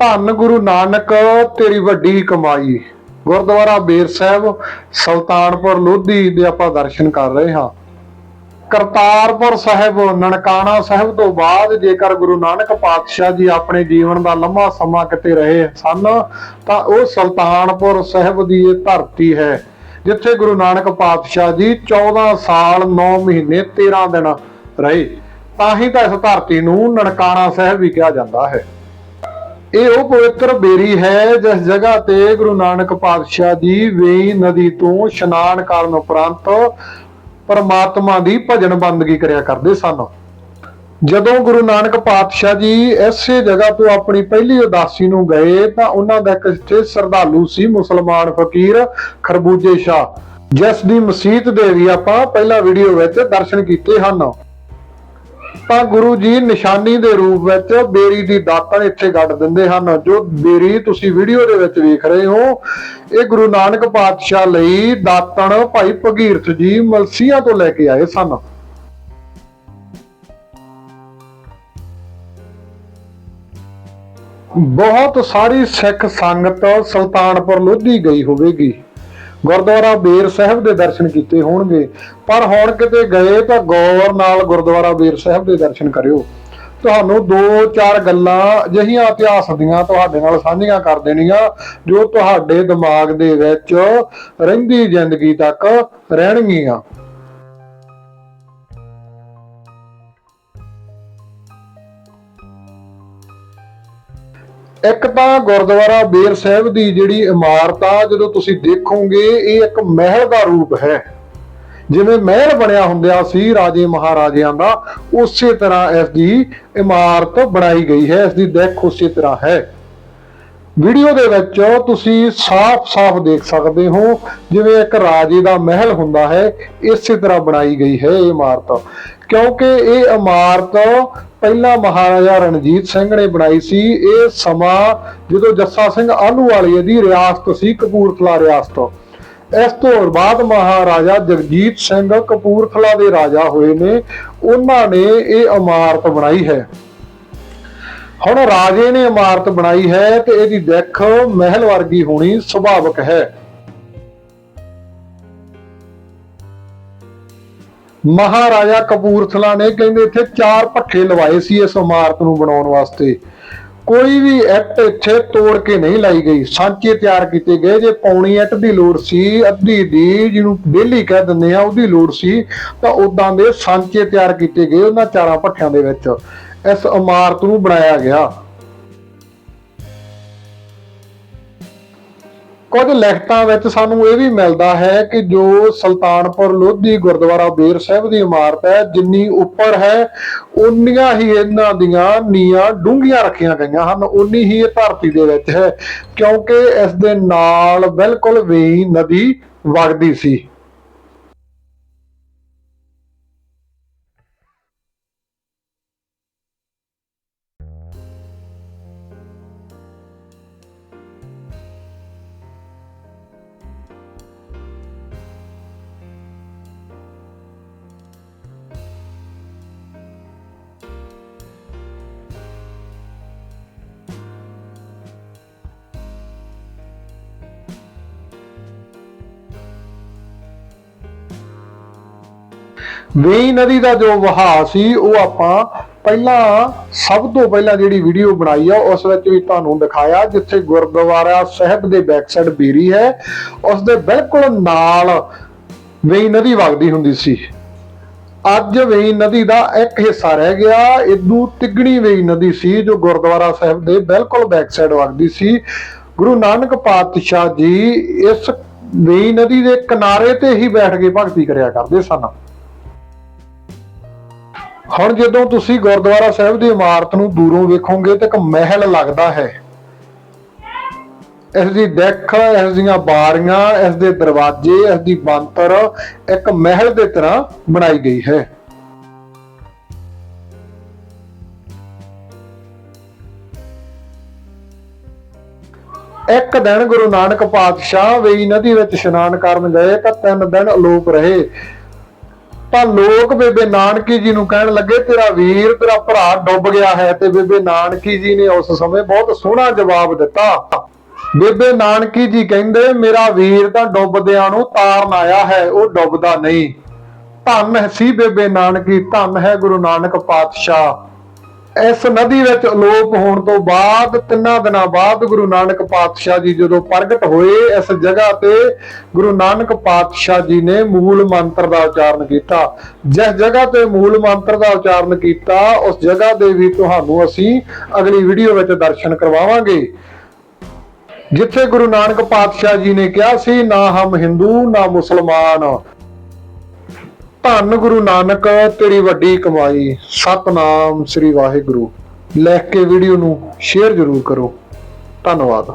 ਧੰਨ ਗੁਰੂ ਨਾਨਕ, ਤੇਰੀ ਵੱਡੀ ਕਮਾਈ। ਗੁਰਦੁਆਰਾ ਬੇਰ ਸਾਹਿਬ, ਸੁਲਤਾਨਪੁਰ ਲੋਧੀ ਦੇ ਆਪਾਂ ਦਰਸ਼ਨ ਕਰ ਰਹੇ ਹਾਂ। ਕਰਤਾਰਪੁਰ ਸਾਹਿਬ, ਨਨਕਾਣਾ ਸਾਹਿਬ ਤੋਂ ਬਾਅਦ ਜੇਕਰ ਗੁਰੂ ਨਾਨਕ ਪਾਤਸ਼ਾਹ ਜੀ ਆਪਣੇ ਜੀਵਨ ਦਾ ਲੰਮਾ ਸਮਾਂ ਕਿਤੇ ਰਹੇ ਸਨ, ਤਾਂ ਉਹ ਸੁਲਤਾਨਪੁਰ ਸਾਹਿਬ ਦੀ ਇਹ ਧਰਤੀ ਹੈ, ਜਿੱਥੇ ਗੁਰੂ ਨਾਨਕ ਪਾਤਸ਼ਾਹ ਜੀ 14 ਸਾਲ 9 ਮਹੀਨੇ 13 ਦਿਨ ਰਹੇ। ਤਾਂ ਹੀ ਤਾਂ ਇਸ ਧਰਤੀ ਨੂੰ ਨਨਕਾਣਾ ਸਾਹਿਬ ਵੀ ਕਿਹਾ ਜਾਂਦਾ ਹੈ। ਇਹ ਉਹ ਪਵਿੱਤਰ ਬੇਰੀ ਹੈ, ਜਿਸ ਜਗ੍ਹਾ ਤੇ ਗੁਰੂ ਨਾਨਕ ਪਾਤਸ਼ਾਹ ਜੀ ਵੇਈ ਨਦੀ ਤੋਂ ਇਸ਼ਨਾਨ ਕਰਨ ਉਪਰੰਤ ਪਰਮਾਤਮਾ ਦੀ ਭਜਨ ਬੰਦਗੀ ਕਰਿਆ ਕਰਦੇ ਸਨ। ਜਦੋਂ ਗੁਰੂ ਨਾਨਕ ਪਾਤਸ਼ਾਹ ਜੀ ਇਸੇ ਜਗ੍ਹਾ ਤੋਂ ਆਪਣੀ ਪਹਿਲੀ ਉਦਾਸੀ ਨੂੰ ਗਏ, ਤਾਂ ਉਹਨਾਂ ਦਾ ਇੱਕ ਇੱਥੇ ਸ਼ਰਧਾਲੂ ਸੀ ਮੁਸਲਮਾਨ ਫਕੀਰ ਖਰਬੂਜੇ ਸ਼ਾਹ, ਜਿਸ ਦੀ ਮਸਜਿਦ ਦੇ ਵੀ ਆਪਾਂ ਪਹਿਲਾ ਵੀਡੀਓ ਵਿੱਚ ਦਰਸ਼ਨ ਕੀਤੇ ਹਨ। ਤਾਂ ਗੁਰੂ ਜੀ ਨਿਸ਼ਾਨੀ ਦੇ ਰੂਪ ਵਿੱਚ ਬੇਰੀ ਦੀ ਦਾਤਣ ਇੱਥੇ ਗੱਡ ਦਿੰਦੇ ਹਨ। ਜੋ ਬੇਰੀ ਤੁਸੀਂ ਵੀਡੀਓ ਦੇ ਵਿੱਚ ਵੇਖ ਰਹੇ ਹੋ, ਇਹ ਗੁਰੂ ਨਾਨਕ ਪਾਤਸ਼ਾਹ ਲਈ ਦਾਤਣ ਭਾਈ ਭਗੀਰਥ ਜੀ ਮਲਸੀਆਂ ਤੋਂ ਲੈ ਕੇ ਆਏ ਸਨ। ਬਹੁਤ ਸਾਰੀ ਸਿੱਖ ਸੰਗਤ ਸੁਲਤਾਨਪੁਰ ਲੋਧੀ ਗਈ ਹੋਵੇਗੀ। ਗੁਰਦੁਆਰਾ ਬੇਰ ਸਾਹਿਬ ਦੇ ਦਰਸ਼ਨ ਕੀਤੇ ਹੋਣਗੇ। ਪਰ ਹੁਣ ਕਿਤੇ ਗਏ ਤਾਂ ਗੌਰ ਨਾਲ ਗੁਰਦੁਆਰਾ ਬੇਰ ਸਾਹਿਬ ਦੇ ਦਰਸ਼ਨ ਕਰਿਓ। ਤੁਹਾਨੂੰ ਦੋ ਚਾਰ ਗੱਲਾਂ ਅਜਿਹੀਆਂ ਇਤਿਹਾਸ ਦੀਆਂ ਤੁਹਾਡੇ ਨਾਲ ਸਾਂਝੀਆਂ ਕਰ ਦੇਣੀਆਂ, ਜੋ ਤੁਹਾਡੇ ਦਿਮਾਗ ਦੇ ਵਿੱਚ ਰਹਿੰਦੀ ਜ਼ਿੰਦਗੀ ਤੱਕ ਰਹਿਣਗੀਆਂ। ਇੱਕ ਤਾਂ ਗੁਰਦੁਆਰਾ ਬੇਰ ਸਾਹਿਬ ਦੀ ਜਿਹੜੀ ਇਮਾਰਤ ਆ, ਜਦੋਂ ਤੁਸੀਂ ਦੇਖੋਗੇ, ਇਹ ਇੱਕ ਮਹਿਲ ਦਾ ਰੂਪ ਹੈ। ਜਿਵੇਂ ਮਹਿਲ ਬਣਿਆ ਹੁੰਦਾ ਸੀ ਰਾਜੇ ਮਹਾਰਾਜਿਆਂ ਦਾ, ਉਸੇ ਤਰ੍ਹਾਂ ਇਸ ਦੀ ਇਮਾਰਤ ਬਣਾਈ ਗਈ ਹੈ, ਇਸ ਦੀ ਦਿੱਖ ਉਸੇ ਤਰ੍ਹਾਂ ਹੈ। ਵੀਡੀਓ ਦੇ ਵਿੱਚ ਤੁਸੀਂ ਸਾਫ਼-ਸਾਫ਼ ਦੇਖ ਸਕਦੇ ਹੋ, ਜਿਵੇਂ ਇੱਕ ਰਾਜੇ ਦਾ ਮਹਿਲ ਹੁੰਦਾ ਹੈ, ਇਸੇ ਤਰ੍ਹਾਂ ਬਣਾਈ ਗਈ ਹੈ ਇਹ ਇਮਾਰਤ। ਕਿਉਂਕਿ ਇਹ ਇਮਾਰਤ ਪਹਿਲਾਂ ਮਹਾਰਾਜਾ ਰਣਜੀਤ ਸਿੰਘ ਨੇ ਬਣਾਈ ਸੀ, ਇਹ ਸਮਾਂ ਜਦੋਂ ਜੱਸਾ ਸਿੰਘ ਆਹਲੂਵਾਲੀਏ ਦੀ ਰਿਆਸਤ ਸੀ, ਕਪੂਰਥਲਾ ਰਿਆਸਤ। ਇਸ ਤੋਂ ਬਾਅਦ ਮਹਾਰਾਜਾ ਜਗਜੀਤ ਸਿੰਘ ਕਪੂਰਥਲਾ ਦੇ ਰਾਜਾ ਹੋਏ ਨੇ, ਉਹਨਾਂ ਨੇ ਇਹ ਇਮਾਰਤ ਬਣਾਈ ਹੈ। ਹੁਣ ਰਾਜੇ ਨੇ ਇਮਾਰਤ ਬਣਾਈ ਹੈ ਤੇ ਇਹਦੀ ਦਿੱਖ ਮਹਿਲ ਵਰਗੀ ਹੋਣੀ ਸੁਭਾਵਿਕ ਹੈ। ਮਹਾਰਾਜਾ ਕਪੂਰਥਲਾ ਨੇ ਕਹਿੰਦੇ ਇੱਥੇ ਚਾਰ ਪੱਠੇ ਲਵਾਏ ਸੀ ਇਸ ਇਮਾਰਤ ਨੂੰ ਬਣਾਉਣ ਵਾਸਤੇ। ਕੋਈ ਵੀ ਇੱਟ ਇੱਥੇ ਤੋੜ ਕੇ ਨਹੀਂ ਲਾਈ ਗਈ। ਸਾਂਚੇ ਤਿਆਰ ਕੀਤੇ ਗਏ। ਜੇ ਪੌਣੀ ਇੱਟ ਦੀ ਲੋੜ ਸੀ, ਅੱਧੀ ਦੀ ਜਿਹਨੂੰ ਡੇਲੀ ਕਹਿ ਦਿੰਦੇ ਆ, ਉਹਦੀ ਲੋੜ ਸੀ, ਤਾਂ ਉਦਾਂ ਦੇ ਸਾਂਚੇ ਤਿਆਰ ਕੀਤੇ ਗਏ ਉਹਨਾਂ ਚਾਰਾਂ ਪੱਠਿਆਂ ਦੇ ਵਿੱਚ। ਇਸ ਇਮਾਰਤ ਨੂੰ ਬਣਾਇਆ ਗਿਆ। ਕੁਝ ਲਿਖਤਾਂ ਵਿੱਚ ਸਾਨੂੰ ਇਹ ਵੀ ਮਿਲਦਾ ਹੈ ਕਿ ਜੋ ਸੁਲਤਾਨਪੁਰ ਲੋਧੀ ਗੁਰਦੁਆਰਾ ਬੇਰ ਸਾਹਿਬ ਦੀ ਇਮਾਰਤ ਹੈ, ਜਿੰਨੀ ਉੱਪਰ ਹੈ, ਉਨੀਆਂ ਹੀ ਇਹਨਾਂ ਦੀਆਂ ਨੀਆਂ ਡੂੰਘੀਆਂ ਰੱਖੀਆਂ ਗਈਆਂ ਹਨ, ਉਨੀ ਹੀ ਇਹ ਧਰਤੀ ਦੇ ਵਿੱਚ ਹੈ, ਕਿਉਂਕਿ ਇਸ ਦੇ ਨਾਲ ਬਿਲਕੁਲ ਵੀ ਨਦੀ ਵਗਦੀ ਸੀ। ਵੇਈ ਨਦੀ ਦਾ ਜੋ ਵਹਾਅ ਸੀ, ਉਹ ਆਪਾਂ ਪਹਿਲਾਂ ਸਭ ਤੋਂ ਪਹਿਲਾਂ ਜਿਹੜੀ ਵੀਡੀਓ ਬਣਾਈ ਆ, ਉਸ ਵਿੱਚ ਵੀ ਤੁਹਾਨੂੰ ਦਿਖਾਇਆ, ਜਿੱਥੇ ਗੁਰਦੁਆਰਾ ਸਾਹਿਬ ਦੇ ਬੈਕ ਸਾਈਡ ਬੇਰੀ ਹੈ ਉਸ ਦੇ ਬਿਲਕੁਲ ਨਾਲ ਵੇਈ ਨਦੀ ਵਗਦੀ ਹੁੰਦੀ ਸੀ। ਅੱਜ ਵੇਈ ਨਦੀ ਦਾ ਇੱਕ ਹਿੱਸਾ ਰਹਿ ਗਿਆ, ਇਦੋਂ ਤਿੱਗਣੀ ਵੇਈ ਨਦੀ ਸੀ, ਜੋ ਗੁਰਦੁਆਰਾ ਸਾਹਿਬ ਦੇ ਬਿਲਕੁਲ ਬੈਕ ਸਾਈਡ ਵਗਦੀ ਸੀ। ਗੁਰੂ ਨਾਨਕ ਪਾਤਸ਼ਾਹ ਜੀ ਇਸ ਵੇਈ ਨਦੀ ਦੇ ਕਿਨਾਰੇ ਤੇ ਹੀ ਬੈਠ ਕੇ ਭਗਤੀ ਕਰਿਆ ਕਰਦੇ ਸਨ। ਹੁਣ ਜਦੋਂ ਤੁਸੀਂ ਗੁਰਦੁਆਰਾ ਸਾਹਿਬ ਦੀ ਇਮਾਰਤ ਨੂੰ ਦੂਰੋਂ ਵੇਖੋਗੇ ਤਾਂ ਇੱਕ ਮਹਿਲ ਲੱਗਦਾ ਹੈ। ਇਸ ਦੀ ਦਿੱਖ, ਇਸ ਦੀਆਂ ਬਾਰੀਆਂ, ਇਸ ਦੇ ਦਰਵਾਜ਼ੇ, ਇਸ ਦੀ ਬੰਤਰ ਇੱਕ ਮਹਿਲ ਦੇ ਤਰ੍ਹਾਂ ਬਣਾਈ ਗਈ ਹੈ। ਇੱਕ ਦਿਨ ਗੁਰੂ ਨਾਨਕ ਪਾਤਸ਼ਾਹ ਵੇਈ ਨਦੀ ਵਿੱਚ ਇਸ਼ਨਾਨ ਕਰਨ ਗਏ ਤਾਂ ਤਿੰਨ ਦਿਨ ਅਲੋਪ ਰਹੇ। ਤਾਂ ਲੋਕ ਬੇਬੇ ਨਾਨਕੀ ਜੀ ਨੂੰ ਕਹਿਣ ਲੱਗੇ, ਤੇਰਾ ਵੀਰ, ਤੇਰਾ ਭਰਾ ਡੁੱਬ ਗਿਆ ਹੈ ਤੇ ਬੇਬੇ ਨਾਨਕੀ ਜੀ ਨੇ ਉਸ ਸਮੇਂ ਬਹੁਤ ਸੋਹਣਾ ਜਵਾਬ ਦਿੱਤਾ। ਬੇਬੇ ਨਾਨਕੀ ਜੀ ਕਹਿੰਦੇ, ਮੇਰਾ ਵੀਰ ਤਾਂ ਡੁੱਬਦਿਆਂ ਨੂੰ ਤਾਰਨ ਆਇਆ ਹੈ, ਉਹ ਡੁੱਬਦਾ ਨਹੀਂ। ਧੰਨ ਸੀ ਬੇਬੇ ਨਾਨਕੀ, ਧੰਨ ਹੈ ਗੁਰੂ ਨਾਨਕ ਪਾਤਸ਼ਾਹ। ਇਸ ਨਦੀ ਵਿੱਚ ਅਲੋਪ ਹੋਣ ਤੋਂ ਬਾਅਦ, ਤਿੰਨਾਂ ਦਿਨਾਂ ਬਾਅਦ ਗੁਰੂ ਨਾਨਕ ਪਾਤਸ਼ਾਹ ਜੀ ਜਦੋਂ ਪ੍ਰਗਟ ਹੋਏ, ਇਸ ਜਗ੍ਹਾ ਤੇ ਗੁਰੂ ਨਾਨਕ ਪਾਤਸ਼ਾਹ ਜੀ ਨੇ ਮੂਲ ਮੰਤਰ ਦਾ ਉਚਾਰਨ ਕੀਤਾ। ਜਿਸ ਜਗ੍ਹਾ ਤੇ ਮੂਲ ਮੰਤਰ ਦਾ ਉਚਾਰਨ ਕੀਤਾ, ਉਸ ਜਗ੍ਹਾ ਦੇ ਵੀ ਤੁਹਾਨੂੰ ਅਸੀਂ ਅਗਲੀ ਵੀਡੀਓ ਵਿੱਚ ਦਰਸ਼ਨ ਕਰਵਾਵਾਂਗੇ। ਜਿੱਥੇ ਗੁਰੂ ਨਾਨਕ ਪਾਤਸ਼ਾਹ ਜੀ ਨੇ ਕਿਹਾ ਸੀ, ਨਾ ਹਮ ਹਿੰਦੂ, ਨਾ ਮੁਸਲਮਾਨ। ਧੰਨ ਗੁਰੂ ਨਾਨਕ, ਤੇਰੀ ਵੱਡੀ ਕਮਾਈ, ਸਤਨਾਮ ਸ੍ਰੀ ਵਾਹਿਗੁਰੂ। ਲਿਖ ਕੇ ਵੀਡੀਓ ਨੂੰ ਸ਼ੇਅਰ ਜ਼ਰੂਰ ਕਰੋ। ਧੰਨਵਾਦ।